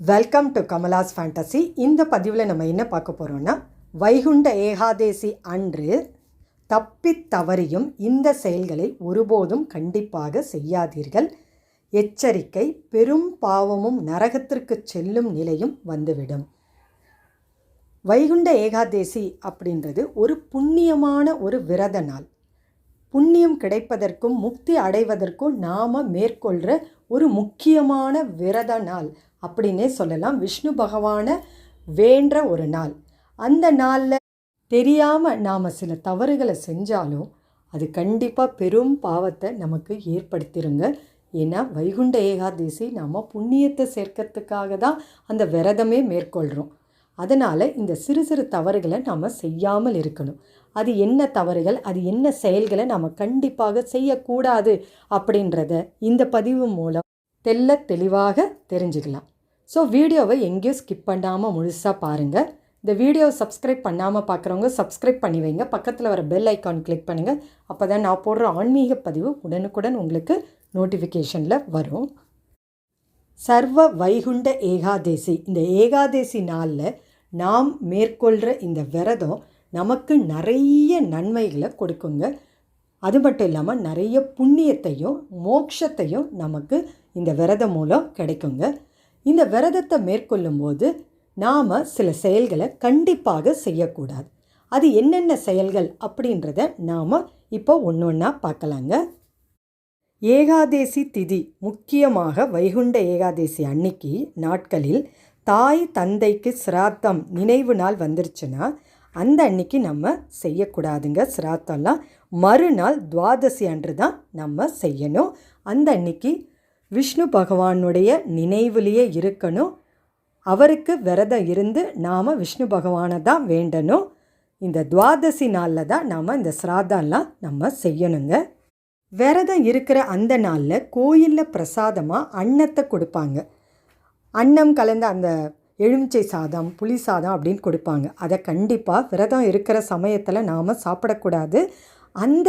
Welcome to Kamala's fantasy இந்த பதிவில் நம்ம என்ன பார்க்க போகிறோம்னா வைகுண்ட ஏகாதேசி அன்று தப்பித் தவறியும் இந்த செயல்களை ஒருபோதும் கண்டிப்பாக செய்யாதீர்கள். எச்சரிக்கை பெரும் பாவமும் நரகத்திற்கு செல்லும் நிலையும் வந்துவிடும். வைகுண்ட ஏகாதேசி அப்படின்றது ஒரு புண்ணியமான ஒரு விரத நாள். புண்ணியம் கிடைப்பதற்கும் முக்தி அடைவதற்கும் நாம் மேற்கொள்கிற ஒரு முக்கியமான விரத நாள் அப்படின்னே சொல்லலாம். விஷ்ணு பகவானை வேண்ட ஒரு நாள். அந்த நாளில் தெரியாமல் நாம் சில தவறுகளை செஞ்சாலும் அது கண்டிப்பாக பெரும் பாவத்தை நமக்கு ஏற்படுத்திருங்க. ஏன்னா வைகுண்ட ஏகாதேசி நாம் புண்ணியத்தை சேர்க்கறதுக்காக தான் அந்த விரதமே மேற்கொள்கிறோம் அதனால் இந்த சிறு சிறு தவறுகளை நாம் செய்யாமல் இருக்கணும். அது என்ன தவறுகள் அது என்ன செயல்களை நாம் கண்டிப்பாக செய்யக்கூடாது அப்படின்றத இந்த பதிவு மூலம் தெல்ல தெளிவாக தெரிஞ்சுக்கலாம். ஸோ வீடியோவை எங்கேயும் ஸ்கிப் பண்ணாமல் முழுசாக பாருங்கள் இந்த வீடியோவை சப்ஸ்கிரைப் பண்ணாமல் பார்க்குறவங்க சப்ஸ்கிரைப் பண்ணி வைங்க. பக்கத்தில் வர பெல் ஐக்கான் கிளிக் பண்ணுங்கள் அப்போ தான் நான் போடுற ஆன்மீக பதிவு உடனுக்குடன் உங்களுக்கு நோட்டிஃபிகேஷனில் வரும். சர்வ வைகுண்ட ஏகாதேசி. இந்த ஏகாதேசி நாளில் நாம் மேற்கொள்கிற இந்த விரதம் நமக்கு நிறைய நன்மைகளை கொடுக்குங்க. அது மட்டும் இல்லாமல் நிறைய புண்ணியத்தையும் மோட்சத்தையும் நமக்கு இந்த விரதம் மூலம் கிடைக்குங்க. இந்த விரதத்தை மேற்கொள்ளும்போது நாம் சில செயல்களை கண்டிப்பாக செய்யக்கூடாது. அது என்னென்ன செயல்கள் அப்படின்றத நாம் இப்போ ஒன்று ஒன்றா பார்க்கலாங்க. ஏகாதேசி திதி முக்கியமாக வைகுண்ட ஏகாதேசி அன்னைக்கு நாட்களில் தாய் தந்தைக்கு சிராத்தம் நினைவு நாள் வந்துருச்சுன்னா அந்த அன்னைக்கு நம்ம செய்யக்கூடாதுங்க சிராத்தம்லாம். மறுநாள் துவாதசி அன்று தான் நம்ம செய்யணும். அந்த அன்னைக்கு விஷ்ணு பகவானுடைய நினைவுலேயே இருக்கணும். அவருக்கு விரதம் இருந்து நாம் விஷ்ணு பகவானை தான் வேண்டணும். இந்த துவாதசி நாளில் தான் நாம் இந்த சிராதம்லாம் நம்ம செய்யணுங்க. விரதம் இருக்கிற அந்த நாளில் கோயிலில் பிரசாதமாக அன்னத்தை கொடுப்பாங்க. அன்னம் கலந்த அந்த எலுமிச்சை சாதம் புளி சாதம் அப்படின்னு கொடுப்பாங்க. அதை கண்டிப்பாக விரதம் இருக்கிற சமயத்தில் நாம் சாப்பிடக்கூடாது. அந்த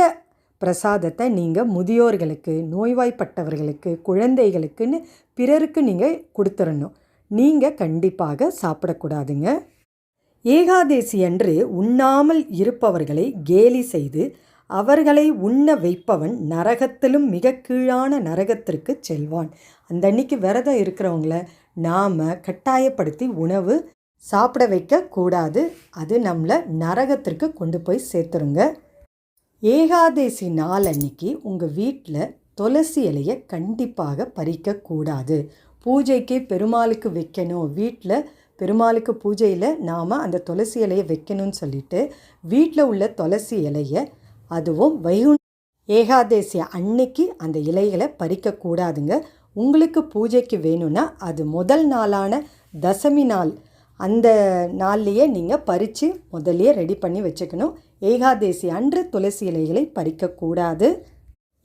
பிரசாதத்தை நீங்கள் முதியோர்களுக்கு நோய்வாய்ப்பட்டவர்களுக்கு குழந்தைகளுக்குன்னு பிறருக்கு நீங்கள் கொடுத்துடணும் நீங்கள் கண்டிப்பாக சாப்பிடக்கூடாதுங்க. ஏகாதேசி அன்று உண்ணாமல் இருப்பவர்களை கேலி செய்து அவர்களை உண்ண வைப்பவன் நரகத்திலும் மிக கீழான நரகத்திற்கு செல்வான். அந்த அன்னைக்கு விரதம் இருக்கிறவங்கள நாம் கட்டாயப்படுத்தி உணவு சாப்பிட வைக்க கூடாது. அது நம்மளை நரகத்திற்கு கொண்டு போய் சேர்த்துருங்க. ஏகாதேசி நாள் அன்னைக்கு உங்கள் வீட்டில் துளசி இலையை கண்டிப்பாக பறிக்கக்கூடாது பூஜைக்கு பெருமாளுக்கு வைக்கணும். வீட்டில் பெருமாளுக்கு பூஜையில் நாம் அந்த துளசி இலையை வைக்கணும்னு சொல்லிட்டு வீட்டில் உள்ள துளசி இலையை அதுவும் வைகுண்ட ஏகாதேசி அன்னைக்கு அந்த இலைகளை பறிக்கக்கூடாதுங்க உங்களுக்கு பூஜைக்கு வேணும்னா அது முதல் நாளான தசமி நாள். அந்த நாள்லேயே நீங்கள் பறித்து முதல்லையே ரெடி பண்ணி வச்சுக்கணும். ஏகாதேசி அன்று துளசி இலைகளை பறிக்கக்கூடாது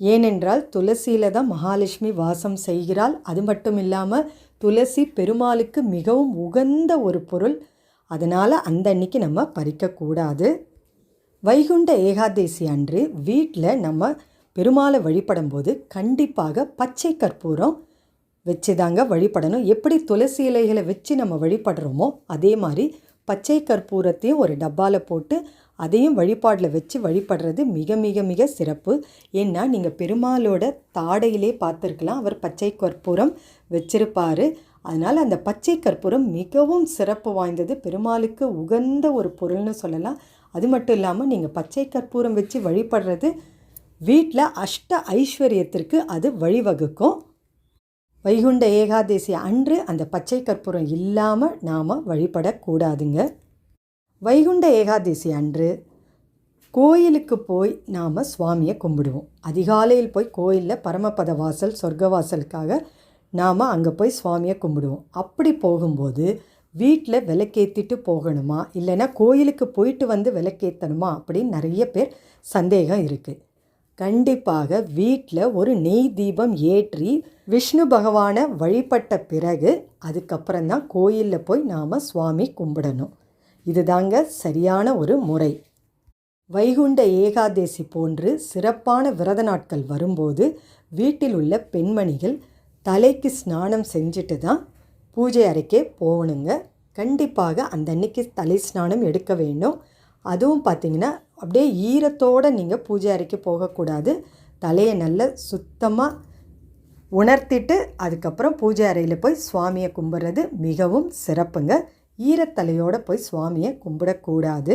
ஏனென்றால் துளசியில் தான் மகாலட்சுமி வாசம் செய்கிறாள். அது மட்டும் இல்லாமல் துளசி பெருமாளுக்கு மிகவும் உகந்த ஒரு பொருள். அதனால் அந்த அன்னைக்கு நம்ம பறிக்கக்கூடாது வைகுண்ட ஏகாதேசி அன்று வீட்டில் நம்ம பெருமாளை வழிபடும்போது கண்டிப்பாக பச்சை கற்பூரம் வச்சு தாங்க வழிபடணும். எப்படி துளசி இலைகளை வச்சு நம்ம வழிபடுறோமோ அதே மாதிரி பச்சை கற்பூரத்தையும் ஒரு டப்பாவில் போட்டு அதையும் வழிபாடில் வச்சு வழிபடுறது மிக மிக மிக சிறப்பு. ஏன்னா நீங்கள் பெருமாளோட தாடையிலே பார்த்துருக்கலாம். அவர் பச்சை கற்பூரம் வச்சிருப்பார். அதனால் அந்த பச்சை கற்பூரம் மிகவும் சிறப்பு வாய்ந்தது. பெருமாளுக்கு உகந்த ஒரு பொருள்னு சொல்லலாம். அது மட்டும் இல்லாமல் நீங்கள் பச்சை கற்பூரம் வச்சு வழிபடுறது வீட்டில் அஷ்ட ஐஸ்வர்யத்திற்கு அது வழிவகுக்கும். வைகுண்ட ஏகாதசி அன்று அந்த பச்சை கற்பூரம் இல்லாமல் நாம் வழிபடக்கூடாதுங்க. வைகுண்ட ஏகாதசி அன்று கோயிலுக்கு போய் நாம் சுவாமியை கும்பிடுவோம். அதிகாலையில் போய் கோயிலில் பரமபத வாசல் சொர்க்க வாசலுக்காக நாம் அங்கே போய் சுவாமியை கும்பிடுவோம். அப்படி போகும்போது வீட்டில் விளக்கேற்றிட்டு போகணுமா? இல்லைன்னா கோயிலுக்கு போயிட்டு வந்து விளக்கேற்றணுமா அப்படின்னு நிறைய பேர் சந்தேகம் இருக்குது கண்டிப்பாக வீட்டில் ஒரு நெய் தீபம் ஏற்றி விஷ்ணு பகவானை வழிபட்ட பிறகு அதுக்கப்புறம் தான் கோயிலில் போய் நாம் சுவாமி கும்பிடணும். இதுதாங்க சரியான ஒரு முறை. வைகுண்ட ஏகாதேசி போன்று சிறப்பான விரத நாட்கள் வரும்போது வீட்டில் உள்ள பெண்மணிகள் தலைக்கு ஸ்நானம் செஞ்சுட்டு தான் பூஜை அறைக்கே போகணுங்க. கண்டிப்பாக அந்த அன்னைக்கு தலை ஸ்நானம் எடுக்க வேண்டும். அதுவும் பார்த்திங்கன்னா அப்படியே ஈரத்தோடு நீங்கள் பூஜை அறைக்கு போகக்கூடாது. தலையை நல்லா சுத்தமாக உணர்த்திட்டு அதுக்கப்புறம் பூஜை அறையில் போய் சுவாமியை கும்பிட்றது மிகவும் சிறப்புங்க. ஈரத்தலையோடு போய் சுவாமியை கும்பிடக்கூடாது.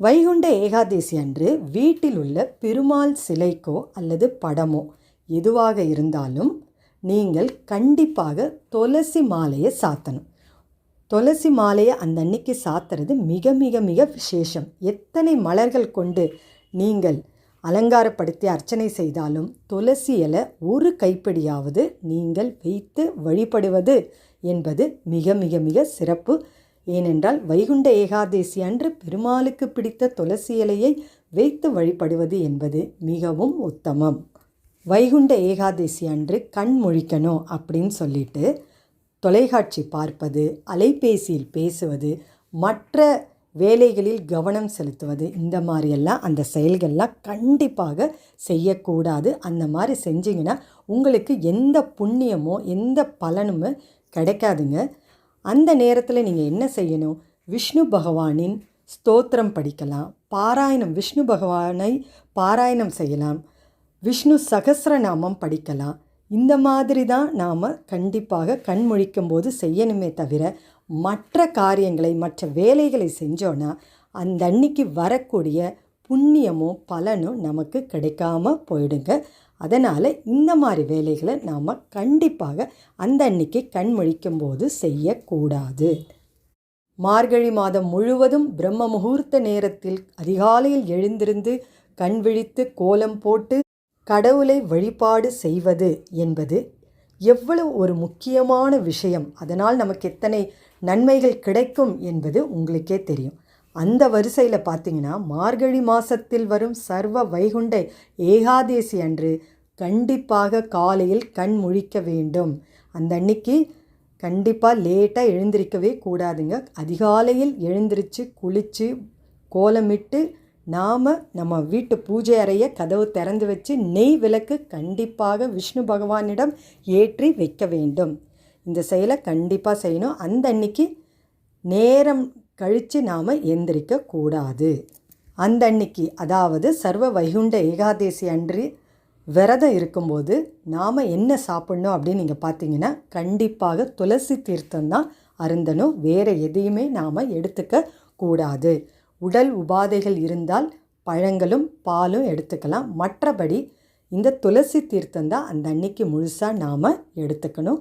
வைகுண்ட ஏகாதசி அன்று வீட்டில் உள்ள பெருமாள் சிலைக்கோ அல்லது படமோ எதுவாக இருந்தாலும் நீங்கள் கண்டிப்பாக துளசி மாலையை சாத்தணும். துளசி மாலையை அந்த அன்னைக்கு சாத்துறது மிக மிக மிக விசேஷம். எத்தனை மலர்கள் கொண்டு நீங்கள் அலங்காரப்படுத்தி அர்ச்சனை செய்தாலும் துளசி இலை ஒரு கைப்பிடியாவது நீங்கள் வைத்து வழிபடுவது என்பது மிக மிக மிக சிறப்பு. ஏனென்றால் வைகுண்ட ஏகாதேசி அன்று பெருமாளுக்கு பிடித்த துளசி இலையை வைத்து வழிபடுவது என்பது மிகவும் உத்தமம். வைகுண்ட ஏகாதசி அன்று கண் முழிக்கணும் அப்படின்னு சொல்லிட்டு தொலைக்காட்சி பார்ப்பது அலைபேசியில் பேசுவது மற்ற வேலைகளில் கவனம் செலுத்துவது இந்த மாதிரியெல்லாம் அந்த செயல்கள்லாம் கண்டிப்பாக செய்யக்கூடாது. அந்த மாதிரி செஞ்சிங்கன்னா உங்களுக்கு எந்த புண்ணியமோ எந்த பலனும் கிடைக்காதுங்க. அந்த நேரத்தில் நீங்கள் என்ன செய்யணும்? விஷ்ணு பகவானின் ஸ்தோத்திரம் படிக்கலாம் பாராயணம் விஷ்ணு பகவானை பாராயணம் செய்யலாம். விஷ்ணு சகசிரநாமம் படிக்கலாம். இந்த மாதிரி தான் நாம் கண்டிப்பாக கண்முழிக்கும் போது செய்யணுமே தவிர மற்ற காரியங்களை மற்ற வேலைகளை செஞ்சோன்னா அந்த அன்னைக்கு வரக்கூடிய புண்ணியமும் பலனும் நமக்கு கிடைக்காம போயிடுங்க. அதனால் இந்த மாதிரி வேலைகளை நாம் கண்டிப்பாக அந்த அன்னைக்கு கண்முழிக்கும் போது செய்யக்கூடாது. மார்கழி மாதம் முழுவதும் பிரம்ம முகூர்த்த நேரத்தில் அதிகாலையில் எழுந்திருந்து கண் விழித்து கோலம் போட்டு கடவுளை வழிபாடு செய்வது என்பது எவ்வளவு ஒரு முக்கியமான விஷயம். அதனால் நமக்கு எத்தனை நன்மைகள் கிடைக்கும் என்பது உங்களுக்கே தெரியும். அந்த வரிசையில் பார்த்தீங்கன்னா மார்கழி மாதத்தில் வரும் சர்வ வைகுண்ட ஏகாதேசி அன்று கண்டிப்பாக காலையில் கண் முழிக்க வேண்டும். அந்த அன்னைக்கு கண்டிப்பாக லேட்டாக எழுந்திருக்கவே கூடாதுங்க. அதிகாலையில் எழுந்திரிச்சு குளித்து கோலமிட்டு நாம் நம்ம வீட்டு பூஜை அறையை கதவு திறந்து வச்சு நெய் விளக்கு கண்டிப்பாக விஷ்ணு பகவானிடம் ஏற்றி வைக்க வேண்டும். இந்த செயலை கண்டிப்பாக செய்யணும். அந்த அன்னைக்கு நேரம் கழித்து நாம் எந்திரிக்க கூடாது. அந்த அன்னைக்கு அதாவது சர்வ வைகுண்ட ஏகாதேசி அன்று விரதம் இருக்கும்போது நாம் என்ன சாப்பிட்ணும் அப்படின்னு நீங்கள் பார்த்தீங்கன்னா கண்டிப்பாக துளசி தீர்த்தம் தான் அருந்தணும். வேறு எதையுமே நாம் எடுத்துக்க கூடாது. உடல் உபாதைகள் இருந்தால் பழங்களும் பாலும் எடுத்துக்கலாம். மற்றபடி இந்த துளசி தீர்த்தம் தான் அந்த அன்னைக்கு முழுசாக நாம் எடுத்துக்கணும்.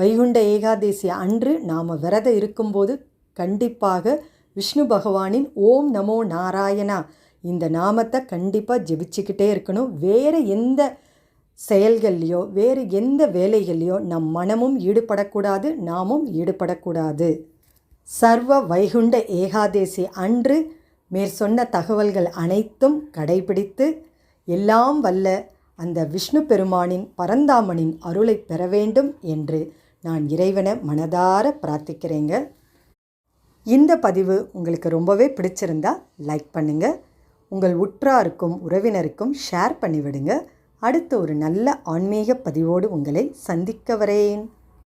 வைகுண்ட ஏகாதேசி அன்று நாம் விரதம் இருக்கும்போது கண்டிப்பாக விஷ்ணு பகவானின் ஓம் நமோ நாராயணா இந்த நாமத்தை கண்டிப்பாக ஜெபிச்சுக்கிட்டே இருக்கணும். வேறு எந்த செயல்கள்லையோ வேறு எந்த வேலைகள்லையோ நம் மனமும் ஈடுபடக்கூடாது நாமும் ஈடுபடக்கூடாது. சர்வ வைகுண்ட ஏகாதேசி அன்று மேற்சொன்ன தகவல்கள் அனைத்தும் கடைபிடித்து எல்லாம் வல்ல அந்த விஷ்ணு பெருமானின் பரந்தாமனின் அருளை பெற வேண்டும் என்று நான் இறைவனை மனதார பிரார்த்திக்கிறேங்க. இந்த பதிவு உங்களுக்கு ரொம்பவே பிடிச்சிருந்தா லைக் பண்ணுங்கள் உங்கள் உற்றாருக்கும் உறவினருக்கும் ஷேர் பண்ணிவிடுங்க. அடுத்து ஒரு நல்ல ஆன்மீக பதிவோடு உங்களை சந்திக்க வரேன்.